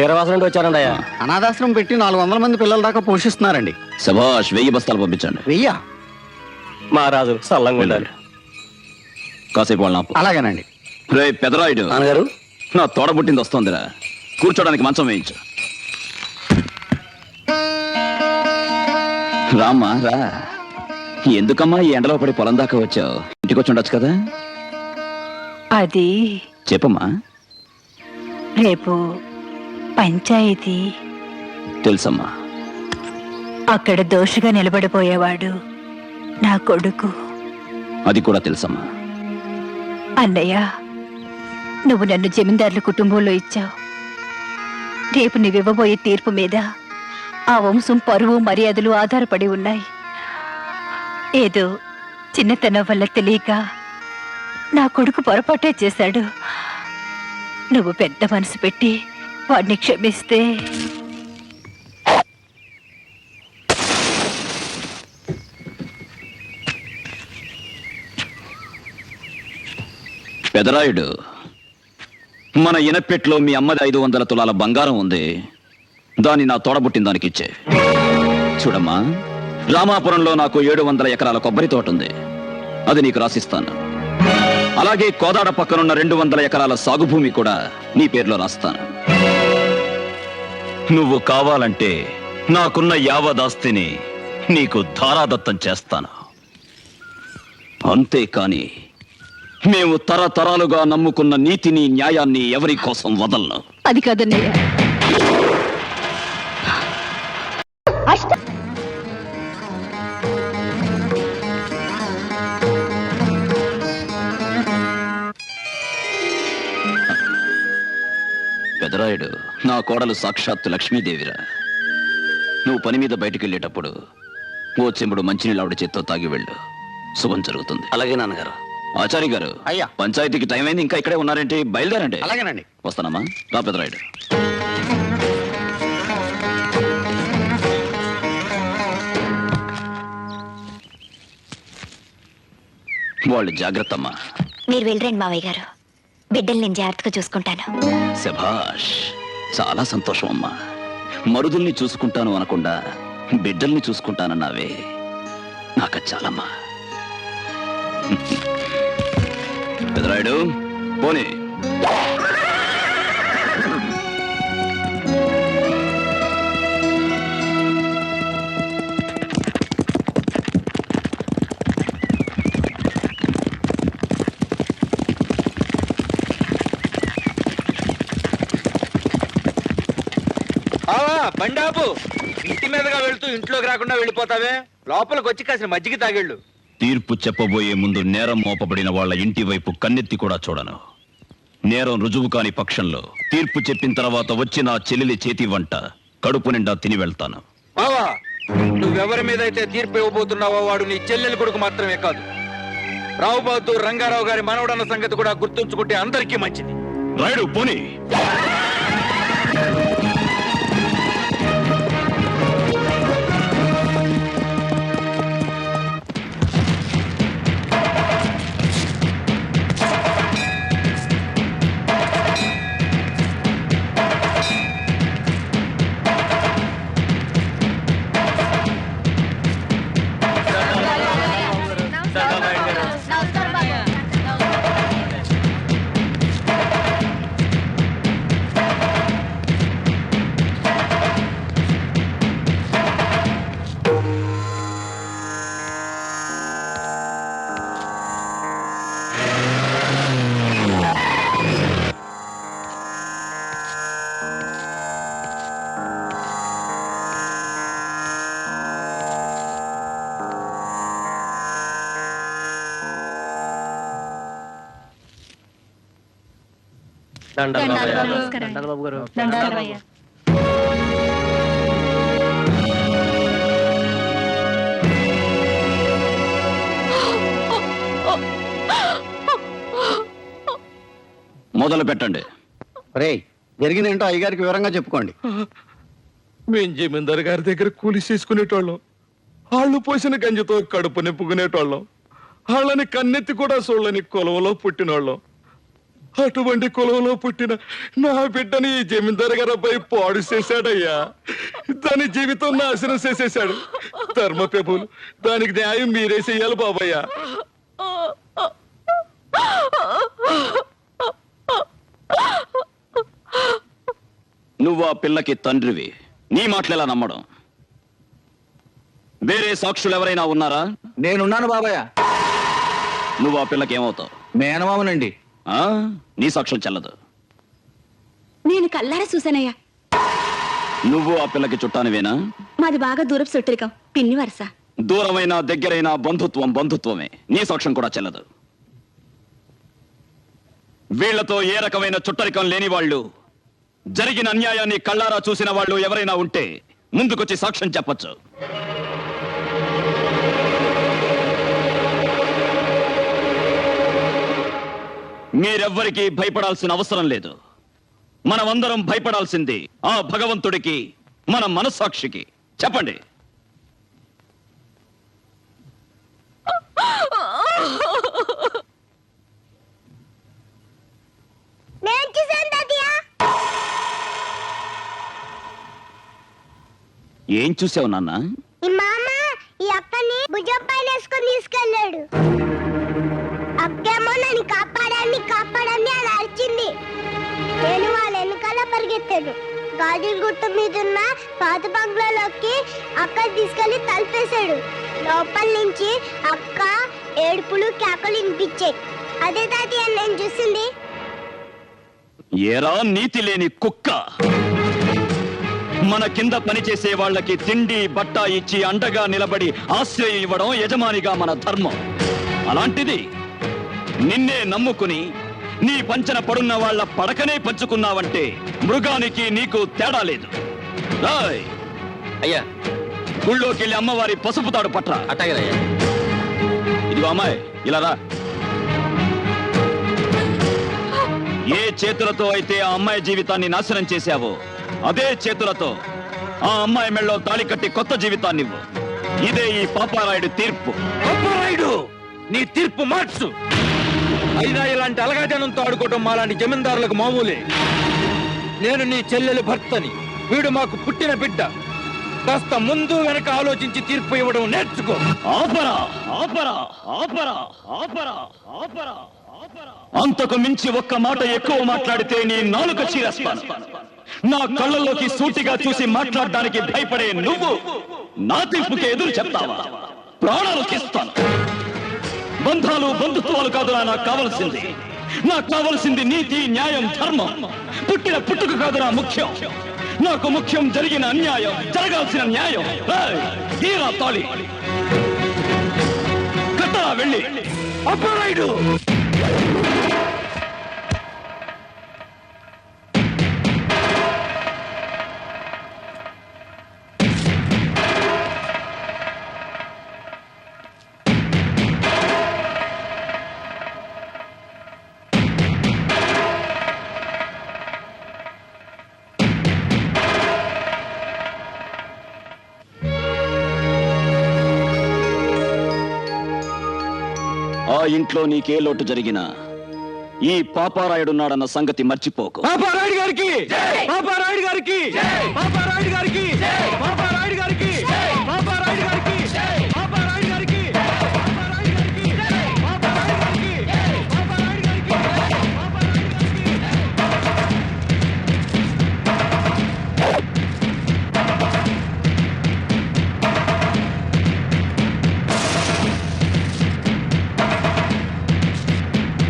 వీరవాసం నుండి వచ్చారండి అయ్యా. అనాథాశ్రమం పెట్టి నాలుగు వందల మంది పిల్లల దాకా పోషిస్తున్నారండి. సభాష్ వెయ్యి బస్తాలు పంపించండి. వెయ్యా? మహారాజు సల్లంగా ఉండాలి. కాసేపు వాళ్ళని ఆపు. అలాగేనండి. రే పెదరాయుడు. నాన్నగారు? నా తోడబుట్టింది వస్తోందిరా. కూర్చోడానికి మంచం వేయించు. రామ్మా రా. ఎందుకమ్మా ఈ ఎండలో పడి పొలం దాకా వచ్చావు? ఇంటికి వచ్చి ఉండొచ్చు కదా? అది చెప్పమ్మా. రేపు పంచాయతీ? తెలుసమ్మా. అక్కడ దోషిగా నిలబడిపోయేవాడు నా కొడుకు. అది కూడా తెలుసమ్మా. అన్నయ్య నువ్వు నన్ను జమీందారుల కుటుంబంలో ఇచ్చావు. రేపు నువ్వివ్వబోయే తీర్పు మీద ఆ వంశం పరువు మర్యాదలు ఆధారపడి ఉన్నాయి. ఏదో చిన్నతనం వల్ల తెలియక నా కొడుకు పొరపాటే చేశాడు. నువ్వు పెద్ద మనసు పెట్టి వాడిని క్షమిస్తే. పెదరాయుడు మన ఇనపెట్లో మీ అమ్మది ఐదు వందల తులాల బంగారం ఉంది. దాన్ని నా తోడబుట్టిన దానికి ఇచ్చే. చూడమ్మా రామాపురంలో నాకు ఏడు వందల ఎకరాల కొబ్బరి తోట ఉంది. అది నీకు రాసిస్తాను. అలాగే కోదాడ పక్కనున్న రెండు వందల ఎకరాల సాగు భూమి కూడా నీ పేరులో రాస్తాను. నువ్వు కావాలంటే నాకున్న యావదాస్తిని నీకు ధారాదత్తం చేస్తాను. అంతేకాని మేము తరతరాలుగా నమ్ముకున్న నీతిని న్యాయాన్ని ఎవరి కోసం వదలను? అది కాదన్నయ్య. పెదరాయుడు నా కోడలు సాక్షాత్తు లక్ష్మీదేవిరా. నువ్వు పని మీద బయటికి వెళ్ళేటప్పుడు ఓ చెంబుడు మంచినీళ్ళు ఆవిడ చేత్తో తాగి వెళ్ళు. శుభం జరుగుతుంది. అలాగే నాన్నగారు. ఆచారి గారు అయ్యా. పంచాయతీకి టైం అయింది ఇంకా ఇక్కడే ఉన్నారేంటి బయలుదేరండి. అలాగేనండి. వస్తానమ్మా. రా పెదరాయుడు. వాళ్ళు జాగ్రత్త అమ్మా మీరు వెళ్ళరండి మావయ్య గారు. బిడ్డల్ని నేను జాగ్రత్తగా చూసుకుంటాను. శభాష్ చాలా సంతోషం అమ్మా. మరుదుల్ని చూసుకుంటాను అనకుండా బిడ్డల్ని చూసుకుంటానన్నావే. నాకు చాలమ్మా. పెదరాయుడు పోనీ. బండాపు ఇంటి మీదగా వెళ్తూ ఇంట్లోకి రాకుండా వెళ్ళిపోతావే? లోపలికి వచ్చి కాసిన మజ్జిగ తాగేళ్ళు. తీర్పు చెప్పబోయే ముందు నేరం మోపబడిన వాళ్ళ ఇంటి వైపు కన్నెత్తి కూడా చూడను. నేరం రుజువు కాని పక్షంలో తీర్పు చెప్పిన తర్వాత వచ్చి నా చెల్లెలి చేతి వంట కడుపు నిండా తిని వెళ్తాను. బావా నువ్వెవరి మీద అయితే తీర్పు ఇవ్వబోతున్నావో వాడు నీ చెల్లెలి కొడుకు మాత్రమే కాదు. రావు బహదూర్ రంగారావు గారి మనవడన్న సంగతి కూడా గుర్తుంచుకుంటే అందరికీ మంచిది. రాయుడు పోనీ. దండాలు బాబు గారు. దండాలు బాబు గారు. మొదలు పెట్టండి. రే జరిగిందేంటో అయ్యగారికి వివరంగా చెప్పుకోండి. మేం జమీందారు గారి దగ్గర కూలి చేసుకునేటోళ్ళం. వాళ్ళు పోసిన గంజితో కడుపు నింపుకునేటోళ్ళం. వాళ్ళని కన్నెత్తి కూడా చూడని కులంలో పుట్టినోళ్ళం. అటువంటి కులంలో పుట్టిన నా బిడ్డని ఈ జమీందారు గారు అబ్బాయి పాడు చేశాడయ్యా. దాని జీవితం నాశనం చేసేశాడు. ధర్మ ప్రభులు దానికి న్యాయం మీరే చెయ్యాలి బాబయ్యా. నువ్వు ఆ పిల్లకి తండ్రివి. నీ మాటలు ఎలా నమ్మడం? వేరే సాక్షులు ఎవరైనా ఉన్నారా? నేనున్నాను బాబాయ్ నువ్వు ఆ పిల్లకి ఏమవుతావు? మేనమామనండి? నీ సాక్ష్యం చెల్లదు. నేను కల్లారా చూసానయ్యా నువ్వు ఆ పిల్లకి చుట్టానివేనా? మాది బాగా దూరపు చుట్టరికం పిన్ని వరుస. దూరమైన దగ్గరైన బంధుత్వం బంధుత్వమే. నీ సాక్ష్యం కూడా చెల్లదు. వీళ్ళతో ఏ రకమైన చుట్టరికం లేని వాళ్ళు జరిగిన అన్యాయాన్ని కళ్ళారా చూసిన వాళ్ళు ఎవరైనా ఉంటే ముందుకొచ్చి సాక్ష్యం చెప్పొచ్చు. మీరెవ్వరికీ భయపడాల్సిన అవసరం లేదు. మనమందరం భయపడాల్సింది ఆ భగవంతుడికి మన మనస్సాక్షికి. చెప్పండి. ఏం చూసావు నాన్న? ఈ మామ ఈ అక్కని భుజం పైన వేసుకొని తీసుకెళ్ళాడు. కాపాడాన్ని కాపాడాన్ని అది అరిచింది. నేను వాళ్ళ వెనకాల పరిగెత్తాను. గాజుల గుట్ట మీద ఉన్న పాత బంగ్లాలోకి అక్క తీసుకెళ్ళి తలపేశాడు. లోపల నుంచి అక్క ఏడుపులు కేకలు వినిపించాయి. అదే తాతయ్య నేను చూసింది ఏరా నీతి లేని కుక్క. మన కింద పనిచేసే వాళ్ళకి తిండి బట్ట ఇచ్చి అండగా నిలబడి ఆశ్రయం ఇవ్వడం యజమానిగా మన ధర్మం. అలాంటిది నిన్నే నమ్ముకుని నీ పంచన పడున్న వాళ్ళ పడకనే పంచుకున్నావంటే మృగానికి నీకు తేడా లేదు. రాయ్! అయ్యా గుళ్ళోకి వెళ్ళి అమ్మవారి పసుపు తాడు పట్రా. అట్టాగేనయ్యా ఇదిగో అమ్మాయి ఇలా రా. ఏ చేతులతో అయితే ఆ అమ్మాయి జీవితాన్ని నాశనం చేశావో అదే చేతులతో ఆ అమ్మాయి మెళ్ళో తాళి కట్టి కొత్త జీవితాన్ని ఇవ్వు. ఇదే ఈ పాపారాయుడు తీర్పు. అప్పరాయుడు నీ తీర్పు మార్చు! అయినా ఇలాంటి అలగాజనంతో ఆడుకోవటం మాలాంటి జమీందారులకు మామూలే. నేను నీ చెల్లెలు భర్తని. వీడు మాకు పుట్టిన బిడ్డ. కాస్త ముందు వెనక ఆలోచించి తీర్పు ఇవ్వడం నేర్చుకో. ఆపరా ఆపరా ఆపరా ఆపరా ఆపరా ఆపరా. అంతకు మించి ఒక్క మాట ఎక్కువ మాట్లాడితే నీ నాలుక చీరేస్తాను. నా కళ్ళల్లోకి సూటిగా చూసి మాట్లాడడానికి భయపడే నువ్వు నా తీర్పుకి ఎదురు చెప్తావా? ప్రాణాలు తీస్తాను. బంధాలు బంధుత్వాలు కాదురా నాకు కావలసింది. నాకు కావలసింది నీతి న్యాయం ధర్మం. పుట్టిన పుట్టుక కాదురా ముఖ్యం. నాకు ముఖ్యం జరిగిన అన్యాయం జరగాల్సిన న్యాయం. తీరా తాళి. కట్టరా వెళ్ళి. అప్పుడు ఆ ఇంట్లో నీకే లోటు జరిగినా ఈ పాపారాయుడున్నాడన్న సంగతి మర్చిపోకు. పాపారాయుడు గారికి! పాపారాయుడు గారికి! పాపారాయుడు గారికి! పాపారాయుడు గారికి! పాపారాయుడు గారికి!